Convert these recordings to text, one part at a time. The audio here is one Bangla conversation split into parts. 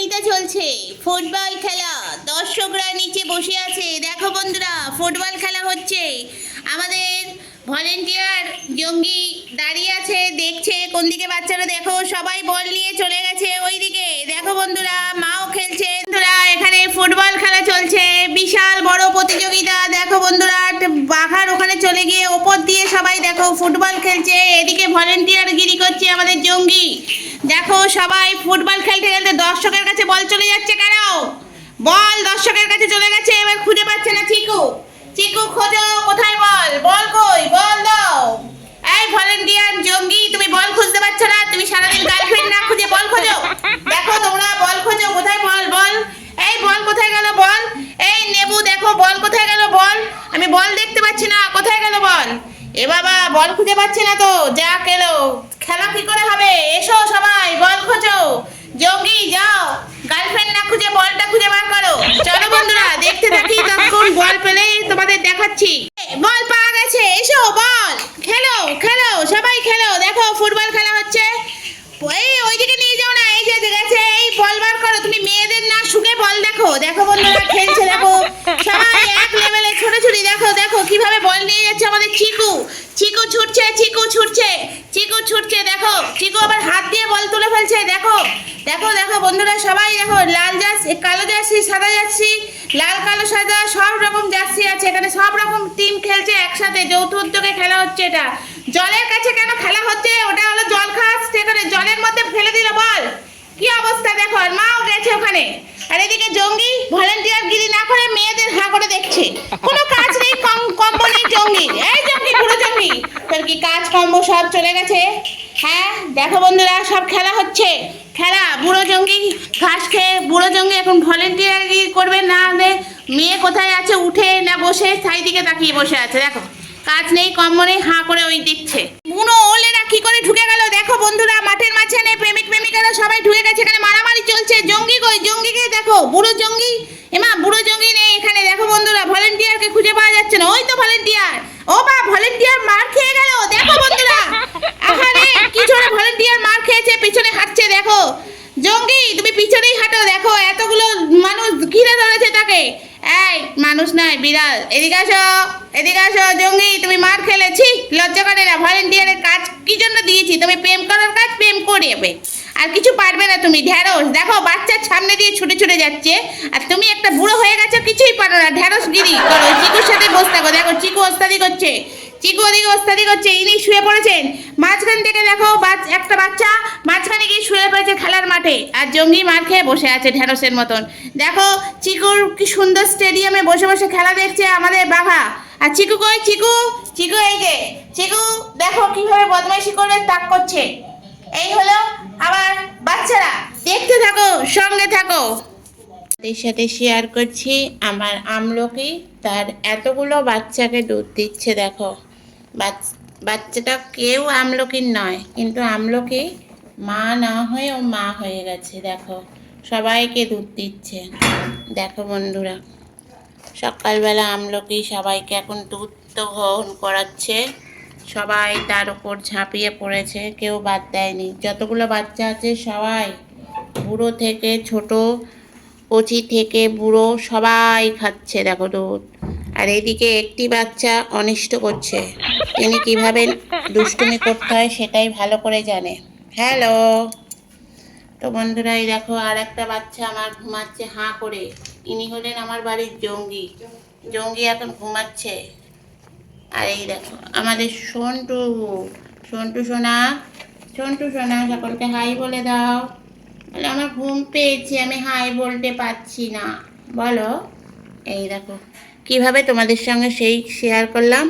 প্রতিযোগিতা চলছে। ফুটবল খেলা। দর্শকরা নিচে বসে আছে। দেখো বন্ধুরা, ফুটবল খেলা হচ্ছে। আমাদের ভলেন্টিয়ার জঙ্গি দাঁড়িয়ে আছে, দেখছে। কোন দিকে বাচ্চারা দেখো, সবাই বল নিয়ে চলে গেছে ওইদিকে। দেখো বন্ধুরা, মাও খেলছে। বন্ধুরা, এখানে ফুটবল খেলা চলছে। বিশাল বড় প্রতিযোগিতা। দেখো বন্ধুরা, বাঘার ওখানে চলে গিয়ে ওপর দিয়ে সবাই দেখো ফুটবল খেলছে। এদিকে ভলেন্টিয়ার গিরি করছে আমাদের জঙ্গি। দেখো সবাই ফুটবল খেলতে খেলতে দর্শকের কাছে বল চলে যাচ্ছে কেন বল দর্শকের কাছে চলে গেছে, এবার খুঁজে পাচ্ছে না চিকু। চিকু, খোঁজো, কোথায় বল? বল কই? বল দাও। এই ভলেন্টিয়ার জঙ্গি, তুমি বল খুঁজতে পারছ না, তুমি সারাদিন গার্লফ্রেন্ড না খুঁজে বল খোঁজো। দেখো তোমরা, বল খোঁজো, কোথায় বল? বল। এই বল কোথায় গেল? বল। এই নেবু, দেখো, বল কোথায় গেল? বল। আমি বল দেখতে পাচ্ছি না, কোথায় গেল বল? এ বাবা, বল খুঁজে পাচ্ছি না তো। যা কেলো খেলা কি করে হবে? এসো সবাই, বল খোঁজো। জঙ্গি যাও। গার্লফ্রেন্ড না খুঁজে, বলটা খুঁজে বার করো। চলো বন্ধুরা, দেখতে থাকি তখন বল পেলেই তোমাদের দেখাচ্ছি। বল পাওয়া গেছে, এসো, বল। খেলো খেলো, সবাই খেলো। দেখো, ফুটবল খেলা হচ্ছে। এই ওইদিকে নিয়ে যাও না, এই যে গেছে, এই বল বার করো। তুমি মেয়েদের না শুকে বল দেখো। দেখো বন্ধুরা, খেলছে, দেখো। সবাই এক লেভেলে ছোটাছুটি, দেখো দেখো, কীভাবে বল নিয়ে যাচ্ছে আমাদের চিকু। চিকু ছুটছে চিকু ছুটছে চিকু ছুটছে, দেখো। চিকু আবার হাত দিয়ে বল তুলে ফেলছে, দেখো। দেখো দেখো, বন্ধুরা, সবাই, দেখো, লাল জার্সি কালো জার্সি সাদা জার্সি লাল, কালো, সাদা, সব রকম জার্সি আছে। এখানে সব রকম টিম খেলছে একসাথে, যৌথ উদ্যোগে খেলা হচ্ছে এটা। জলের কাছে কেন খেলা হচ্ছে? ওটা হলো জল খাস, সেখানে জলের মধ্যে ফেলে দিল বল। কি অবস্থা দেখো, আর মাও গেছে ওখানে। আর এদিকে জঙ্গি ভলেন্টিয়ার গিরি না করে মেয়েদের হা করে দেখছে। কোনো কাজ নেই, কম কম্বো নেই জঙ্গি। এই জঙ্গি পুরো জঙ্গি। তোর কি কাজ, কম্বো সব চলে গেছে? হ্যাঁ দেখো বন্ধুরা, সব খেলা হচ্ছে। খেলা, বুড়ো জঙ্গি ঘাস খেয়ে, বুড়ো জঙ্গি এখন ভলেন্টিয়ার করবে না মেয়ে কোথায় আছে, উঠে না বসে সাই দিকে তাকিয়ে বসে আছে, দেখো। কাজ নেই কম নেই, হাঁ করে ওই দেখছে বুনো ওলেরা কি করে ঢুকে গেল, দেখো বন্ধুরা। সবাই ঢুকে গেছে, এখানে মারামারি চলছে। জঙ্গি কই? জঙ্গিকে দেখো? বুড়ো জঙ্গি? এমা, বুড়ো জঙ্গি নেই এখানে। দেখো বন্ধুরা ভলেন্টিয়ারকে খুঁজে পাওয়া যাচ্ছে না। ওই তো ভলেন্টিয়ার ও বা ভলেন্টিয়ার মার খেয়ে গেল। দেখো বন্ধুরা। আহারে কি জোরে ভলেন্টিয়ার মার খেয়েছে, পিছনে হাঁটছে, দেখো। জঙ্গি, তুমি পিছনেই হাঁটো, দেখো। এতগুলো মানুষ ঘিরে ধরেছে তাকে। এই, মানুষ নয়, বিড়াল। এদিকে আসো এদিকে আসো, জঙ্গি। তুমি মার খেলেছি লজ্জা করে না। ভলেন্টিয়ারের কাজ কি জন্য দিয়েছি? তুমি প্রেম করার কাজ প্রেম করে আর কিছু পারবে না তুমি ঢ্যাঁড়স দেখো বাচ্চার সামনে দিয়ে ছুটে ছুটে যাচ্ছে। আর তুমি একটা বুড়ো হয়ে গেছো, কিছুই পারো না। ঢ্যাঁড়স গিরি, করো। চিকুর সাথে বসে থাকো। দেখো, চিকু ওস্তাদি করছে। চিকু ওদিকে ওস্তাদি করছে। ইনি শুয়ে পড়েছেন। মাঝখান থেকে দেখো একটা বাচ্চা মাঝখানে গিয়ে শুয়ে পড়েছে খেলার মাঠে। আর জঙ্গি মার খেয়ে বসে আছে ঢ্যাঁড়সের মতন। দেখো, চিকুর কি সুন্দর স্টেডিয়ামে বসে বসে খেলা দেখছে আমাদের বাঘা। আর চিকু কই? চিকু চিকু এই যে, চিকু, দেখো কীভাবে বদমাইশি করে তাক করছে। এই হলো আবার বাচ্চারা, দেখতে থাকো, সঙ্গে থাকো। তাদের সাথে শেয়ার করছি, আমার আমলকি তার এতগুলো বাচ্চাকে দুধ দিচ্ছে, দেখো। বাচ- বাচ্চাটা কেউ আমলকির নয়, কিন্তু আমলকি মা না হয়ে ও মা হয়ে গেছে, দেখো। সবাইকে দুধ দিচ্ছে। দেখো বন্ধুরা, সকালবেলা আমলকি সবাইকে এখন দুধ তো গ্রহণ করাচ্ছে। সবাই তার উপর ঝাঁপিয়ে পড়েছে, কেউ বাদ দেয়নি। যতগুলো বাচ্চা আছে, সবাই বুড়ো থেকে ছোট, কচি থেকে বুড়ো, সবাই খাচ্ছে, দেখো দুধ। আর এদিকে একটি বাচ্চা অনিষ্ট করছে। তিনি কীভাবে দুষ্টুমি করতে হয় সেটাই ভালো করে জানে। হ্যালো। তো বন্ধুরা, এই দেখো, আর একটা বাচ্চা আমার ঘুমাচ্ছে হাঁ করে। ইনি হলেন আমার বাড়ির জঙ্গি। জঙ্গি এখন ঘুমাচ্ছে। আর এই দেখো, আমাদের সন্টু সন্টু সোনা সন্টু সোনা সকলকে হাই বলে দাও। বলে, আমার ঘুম পেয়েছি, আমি হাই বলতে পারছি না। বলো, এই দেখো, কীভাবে তোমাদের সঙ্গে সেই শেয়ার করলাম?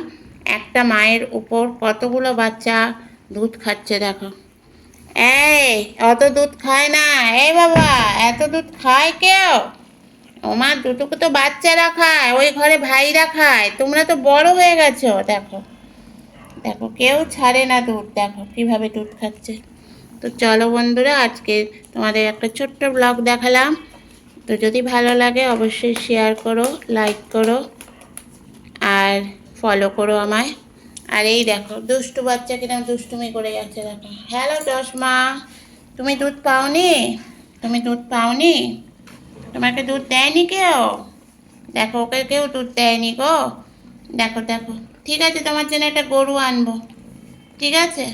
একটা মায়ের উপর কতগুলো বাচ্চা দুধ খাচ্ছে দেখো। এই, অত দুধ খায় না। এই বাবা, এত দুধ খায় কেউ? ওমার দুটুকু তো বাচ্চারা খায়, ওই ঘরে ভাইরা খায়। তোমরা তো বড় হয়ে গেছো। দেখো দেখো, কেউ ছাড়ে না দুধ। দেখো, কীভাবে দুধ খাচ্ছে। তো চলো বন্ধুরা, আজকে তোমাদের একটা ছোট্ট ব্লগ দেখালাম। তো যদি ভালো লাগে, অবশ্যই শেয়ার করো লাইক করো, আর ফলো করো আমায়। আর এই দেখো, দুষ্টু বাচ্চা কিরম দুষ্টুমি করে যাচ্ছে, দেখো। হ্যালো চশমা, তুমি দুধ পাওনি? তুমি দুধ পাওনি? তোমাকে দুধ দেয়নি কেউ? দেখো, ওকে কেউ দুধ দেয়নি গো। দেখো দেখো। ঠিক আছে, তোমার জন্য একটা গরু আনব। ঠিক আছে?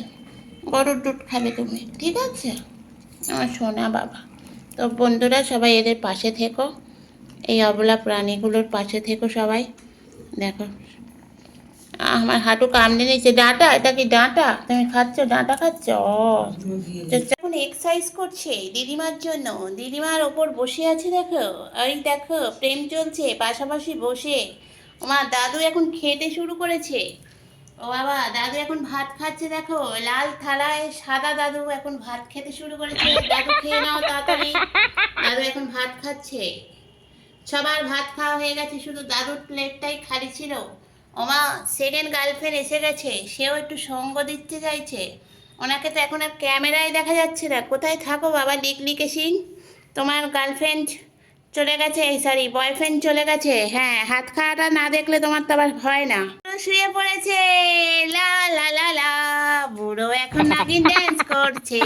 গরুর দুধ খাবে তুমি। ঠিক আছে? আমার সোনা বাবা। তো বন্ধুরা, সবাই এদের পাশে থেকো। এই অবলা প্রাণীগুলোর পাশে থেকো সবাই। দেখো। আমার হাঁটু কামড়ে নিয়েছে। ডাঁটা এটা কি ডাঁটা? তুমি খাচ্ছ? ডাঁটা খাচ্ছ? এখন এক্সারসাইজ করছে দিদিমার জন্য দিদিমার ওপর বসে আছে দেখো। এই দেখো প্রেম চলছে পাশাপাশি বসে। আমার দাদু এখন খেতে শুরু করেছে। ও বাবা দাদু এখন ভাত খাচ্ছে দেখো। লাল থালায় সাদা দাদু এখন ভাত খেতে শুরু করেছে। দাদু খেয়ে নাও তাড়াতাড়ি। দাদু এখন ভাত খাচ্ছে। সবার ভাত খাওয়া হয়ে গেছে শুধু দাদুর প্লেটটাই খালি ছিল। ওমা, সেকেন্ড গার্লফ্রেন্ড এসে গেছে, সেও একটু সঙ্গ দিতে চাইছে। ওনাকে তো এখন আর ক্যামেরায় দেখা যাচ্ছে না। কোথায় থাকো বাবা লিকলিকে সিং তোমার গার্লফ্রেন্ড চলে গেছে, এই সরি বয়ফ্রেন্ড চলে গেছে। হ্যাঁ হাত খাওয়াটা না দেখলে তোমার তো আবার হয় না। শুয়ে পড়েছে, লা লা লা লা। বুড়ো এখন নাগিন ড্যান্স করছে।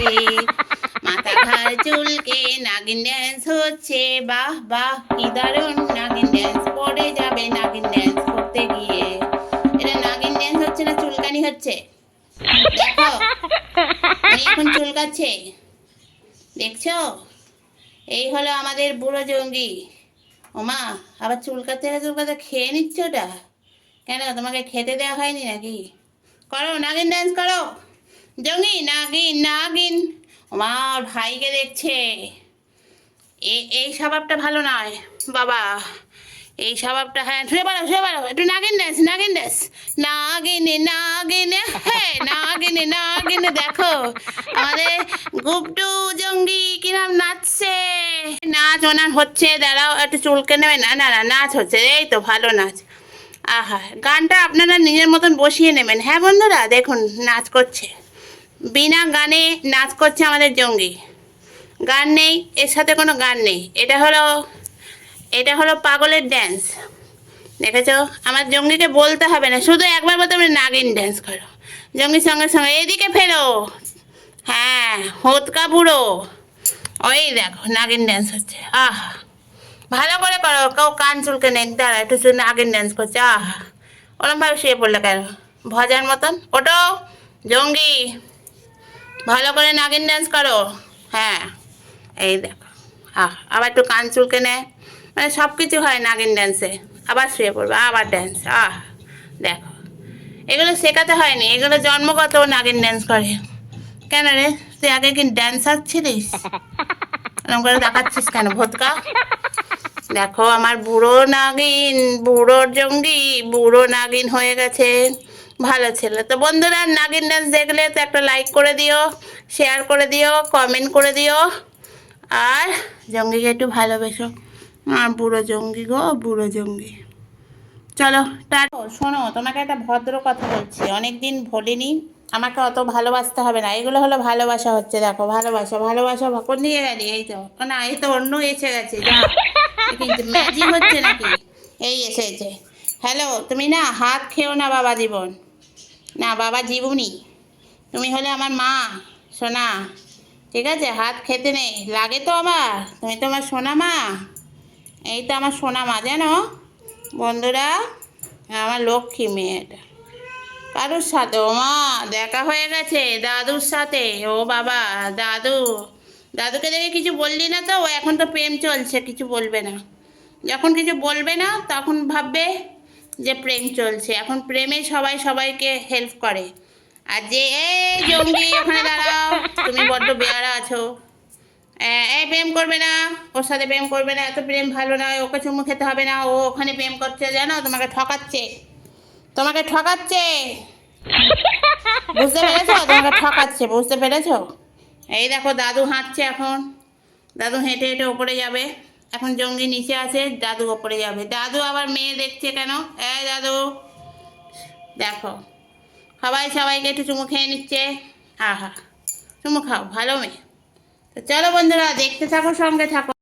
মাথা ঘাড় চুলকে নাগিন ড্যান্স হচ্ছে। বাহ বাহ, কি দারুণ নাগিন ড্যান্স পড়ে যাবে নাগিন ড্যান্স করতে গিয়ে। চুলকানি হচ্ছে। দেখো এখন চুলকাচ্ছে। দেখছ? এই হলো আমাদের বুড়ো জঙ্গি। ওমা, আবার চুলকাতে চুলকাতে খেয়ে নিচ্ছ ওটা? কেন, তোমাকে খেতে দেওয়া হয়নি নাকি? করো, নাগিন ডান্স করো। জঙ্গি, নাগিন নাগিন। ওমা ভাইকে দেখছে। এই স্বভাবটা ভালো নয়, বাবা। এই স্বভাবটা হ্যাঁ শুয়ে পারো শুয়ে পারো, একটু নাগিন ড্যান্স নাগিন ড্যান্স নাগিনে নাগিনে হ্যাঁ নাগিনে নাগিনে, দেখো, আমাদের গুপটু জঙ্গি কিরম নাচছে? নাচ ওনার হচ্ছে, দাঁড়াও, একটু চুলকে নেবে। না না না, নাচ হচ্ছে, এই তো ভালো নাচ। আহা, গানটা আপনারা নিজের মতন বসিয়ে নেবেন। হ্যাঁ বন্ধুরা, দেখুন, নাচ করছে। বিনা গানে নাচ করছে আমাদের জঙ্গি। গান নেই, এর সাথে কোনো গান নেই। এটা হলো এটা হলো পাগলের ড্যান্স দেখেছ? আমার জঙ্গিকে বলতে হবে না, শুধু একবার বলতে হবে, নাগিন ড্যান্স করো। জঙ্গির সঙ্গে সঙ্গে এইদিকে ফেরো। হ্যাঁ হোতকা বুড়ো। ওই দেখো, নাগিন ড্যান্স হচ্ছে আহ, ভালো করে করো, কেউ কান চুলকে নেই দাঁড়া একটু নাগিন ড্যান্স করছে। আহ, ওরমভাবে শুয়ে পড়লে কেন? ভজার মতন। ওটো জঙ্গি। ভালো করে নাগিন ড্যান্স করো। হ্যাঁ এই দেখো। আহ, আবার একটু কান চুলকে নেয় মানে সব কিছু হয় নাগিন ড্যান্সে আবার শুয়ে পড়বে, আবার ড্যান্স আহ, দেখো। এগুলো শেখাতে হয়নি, এগুলো জন্মগত নাগিন ড্যান্স করে। কেন রে? তুই আগে কি ড্যান্সার ছিলিস এরকম করে দেখাচ্ছিস কেন, ভোতকা? দেখো, আমার বুড়ো নাগিন বুড়োর জঙ্গি, বুড়ো নাগিন হয়ে গেছে। ভালো ছেলে। তো বন্ধুরা, নাগিন ডান্স দেখলে তো একটা লাইক করে দিও শেয়ার করে দিও কমেন্ট করে দিও। আর জঙ্গিকে একটু ভালোবেসো। বুড়ো জঙ্গি গো, বুড়ো জঙ্গি। চলো, টাটা। শোনো, তোমাকে একটা ভদ্র কথা বলছি। অনেক দিন আমাকে অত ভালোবাসতে হবে না। এগুলো হলো ভালোবাসা হচ্ছে, দেখো, ভালোবাসা ভালোবাসা কোন দিকে গেলি? এই তো। না, এই তো অন্য এসে গেছে কিন্তু ম্যাজিক হচ্ছে নাকি? এই এসেছে হ্যালো তুমি না হাত খেও না বাবা জীবন। না, বাবা জীবনী। তুমি হলে আমার মা, সোনা। ঠিক আছে? হাত খেতে নেই। লাগে তো আমার। তুমি তো আমার সোনা মা এই তো আমার সোনা মা, জানো? বন্ধুরা, আমার লক্ষ্মী মেয়ে এটা কারুর সাথে? ও মা, দেখা হয়ে গেছে, দাদুর সাথে। ও বাবা, দাদু। দাদুকে দেখে কিছু বললি না তো? ও এখন তো প্রেম চলছে, কিছু বলবে না। যখন কিছু বলবে না, তখন ভাববে যে প্রেম চলছে। এখন প্রেমে সবাই সবাইকে হেল্প করে। আর যে, এই জঙ্গি, ওখানে দাঁড়াও। তুমি বড্ড বেয়ারা আছো। এই প্রেম করবে না। ওর সাথে প্রেম করবে না, এত প্রেম ভালো নয় ওকে চুমু খেতে হবে না, ও ওখানে প্রেম করছে, জানো? তোমাকে ঠকাচ্ছে। তোমাকে ঠকাচ্ছে। বুঝতে পেরেছ? তোমাকে ঠকাচ্ছে, বুঝতে পেরেছ? এই দেখো, দাদু হাঁটছে এখন। দাদু হেঁটে হেঁটে ওপরে যাবে। এখন জঙ্গি নিচে আছে, দাদু ওপরে যাবে। দাদু আবার মেয়ে দেখছে কেন? এই দাদু। দেখো, সবাই সবাইকে একটু চুমু খেয়ে নিচ্ছে। আহা, চুমু খাও, ভালো মেয়ে। তো চলো বন্ধুরা দেখতে থাকো সঙ্গে থাকো।